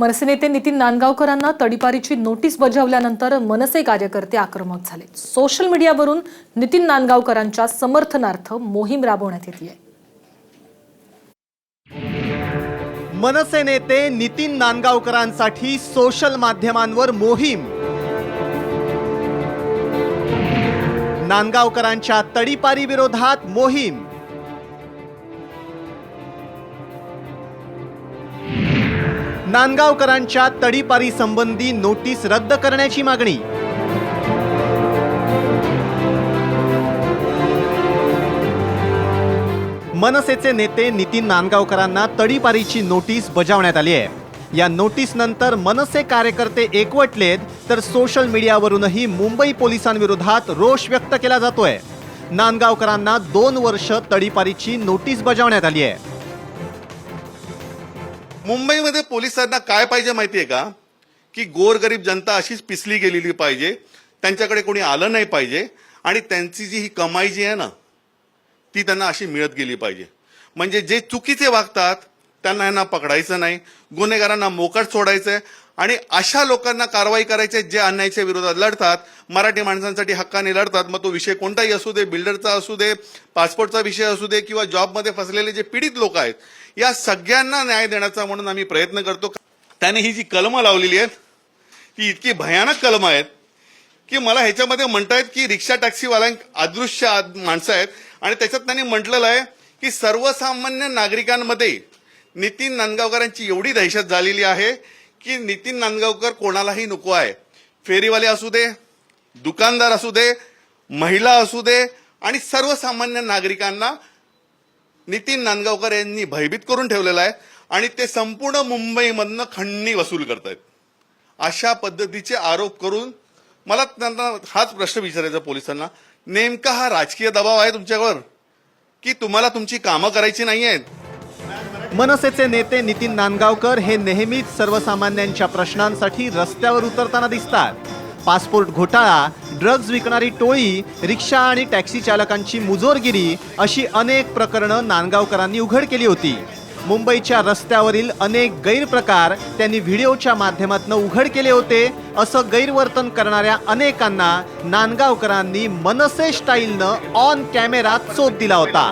मनसे नेते नितीन नांदगावकरांना तडीपारीची नोटीस बजावल्यानंतर मनसे कार्यकर्ते आक्रमक झाले. सोशल मीडियावरून नितीन नांदगावकरांच्या समर्थनार्थ मोहीम राबवण्यात येते मनसे नेते नितीन नांदगावकरांसाठी सोशल माध्यमांवर मोहीम. नांदगावकरांच्या तडीपारी विरोधात मोहीम. नांदगावकरांच्या तडीपारी संबंधी नोटीस रद्द करण्याची मागणी. मनसेचे नेते नितीन नांदगावकरांना तडीपारीची नोटीस बजावण्यात आली आहे. या नोटीस नंतर मनसे कार्यकर्ते एकवटलेत तर सोशल मीडियावरूनही मुंबई पोलिसांविरोधात रोष व्यक्त केला जातोय. नांदगावकरांना दोन वर्ष तडीपारीची नोटीस बजावण्यात आली आहे. मुंबईमध्ये पोलिसांना काय पाहिजे माहितीये का? की गोरगरीब जनता अशीच पिसली गेलेली पाहिजे त्यांच्याकडे कोणी आलं नाही पाहिजे आणि त्यांची जी ही कमाई जी आहे ना ती त्यांना अशी मिळत गेली पाहिजे. म्हणजे जे चुकीचे वागतात त्यांना यांना पकडायचं नाही गुन्हेगारांना मोकाट आहे आणि अशा लोकांना कारवाई करायचे जे अन्यायाच्या विरोधात लढतात मराठी माणसांसाठी हक्काने लढतात मग तो विषय कोणताही असू दे बिल्डरचा असू दे पासपोर्टचा विषय असू दे किंवा जॉबमध्ये फसलेले जे पीडित लोक आहेत या सगळ्यांना न्याय देण्याचा म्हणून आम्ही प्रयत्न करतो. त्याने ही जी कलमं लावलेली आहेत ती इतकी भयानक कलमं आहेत की मला ह्याच्यामध्ये म्हणतायत की रिक्षा टॅक्सीवाल्या अदृश्य आद- माणसं आहेत. आणि त्याच्यात त्यांनी म्हटलेलं आहे की सर्वसामान्य नागरिकांमध्ये नितीन नांदगावकरांची एवढी दहशत झालेली आहे की नितीन नांदगावकर कोणालाही नको आहे. फेरीवाले असू दे दुकानदार असू दे महिला असू दे आणि सर्वसामान्य नागरिकांना नितीन नांदगावकर यांनी भयभीत करून ठेवलेलं आहे आणि ते संपूर्ण मुंबईमधनं खंडणी वसूल करत आहेत अशा पद्धतीचे आरोप करून मला त्यांना हाच प्रश्न विचारायचा पोलिसांना. नेमका हा राजकीय दबाव आहे तुमच्यावर? की तुम्हाला तुमची कामं करायची नाही आहेत मनसेचे नेते नितीन नांदगावकर हे नेहमीच सर्वसामान्यांच्या प्रश्नांसाठी रस्त्यावर उतरताना दिसतात. पासपोर्ट घोटाळा ड्रग्ज विकणारी टोळी रिक्षा आणि टॅक्सी चालकांची मुजोरगिरी अशी अनेक प्रकरणं नांदगावकरांनी उघड केली होती. मुंबईच्या रस्त्यावरील अनेक गैरप्रकार त्यांनी व्हिडिओच्या माध्यमातून उघड केले होते असं गैरवर्तन करणाऱ्या अनेकांना नांदगावकरांनी मनसे स्टाईलनं ऑन कॅमेरा चोप दिला होता.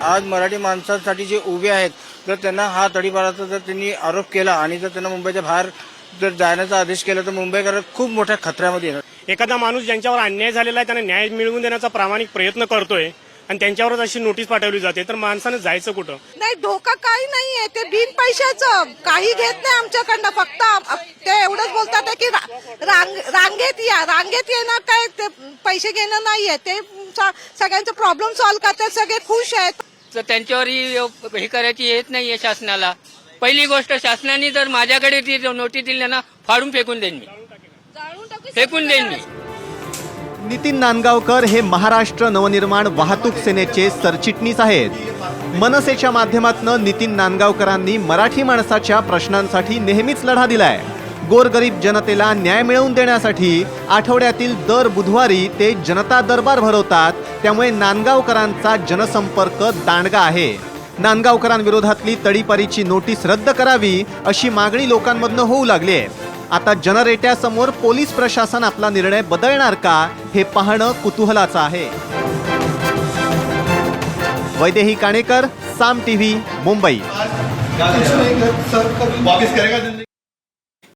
आज मराठी माणसांसाठी जे उभे आहेत तर त्यांना हा तडीपाराचा जर त्यांनी आरोप केला आणि जर त्यांना मुंबईच्या बाहेर जर जाण्याचा आदेश केला तर मुंबईकर खूप मोठ्या खतऱ्यामध्ये येणार. एखादा माणूस ज्यांच्यावर अन्याय झालेला आहे त्यांना न्याय मिळवून देण्याचा प्रामाणिक प्रयत्न करतोय आणि त्यांच्यावरच अशी नोटीस पाठवली जाते तर माणसानं जायचं कुठं? नाही धोका काही नाहीये. ते बिन पैशाचं. काही घेत नाही आमच्याकडनं. फक्त ते एवढंच बोलतात आहे की रांग रांगेत या. रांगेत येणं काय? ते पैसे घेणं नाहीये. ते सगळ्यांचे प्रॉब्लेम सॉल्व्ह करतात. सगळे खुश आहेत. तर त्यांच्यावरही हे करायची येत नाहीये शासनाला. पहिली गोष्ट शासनाने जर माझ्याकडे ती नोटीस दिली ना फाडून फेकून देईन मी. फेकून देईन मी. नितीन नांदगावकर हे महाराष्ट्र नवनिर्माण वाहतूक सेनेचे सरचिटणीस आहेत. मनसेच्या माध्यमातून नितीन नांदगावकरांनी मराठी माणसाच्या प्रश्नांसाठी नेहमीच लढा दिलाय. गोरगरीब जनतेला न्याय मिळवून देण्यासाठी आठवड्यातील दर बुधवारी ते जनता दरबार भरवतात त्यामुळे नांदगावकरांचा जनसंपर्क दांडगा आहे. नांदगावकरांविरोधातली तडीपारीची नोटीस रद्द करावी अशी मागणी लोकांमधनं होऊ लागली आहे. आता जनरेट्यासमोर पोलीस प्रशासन आपला निर्णय बदलणार का हे पाहणं कुतूहलाचं आहे. वैदेही काणेकर साम टीव्ही मुंबई. करेगा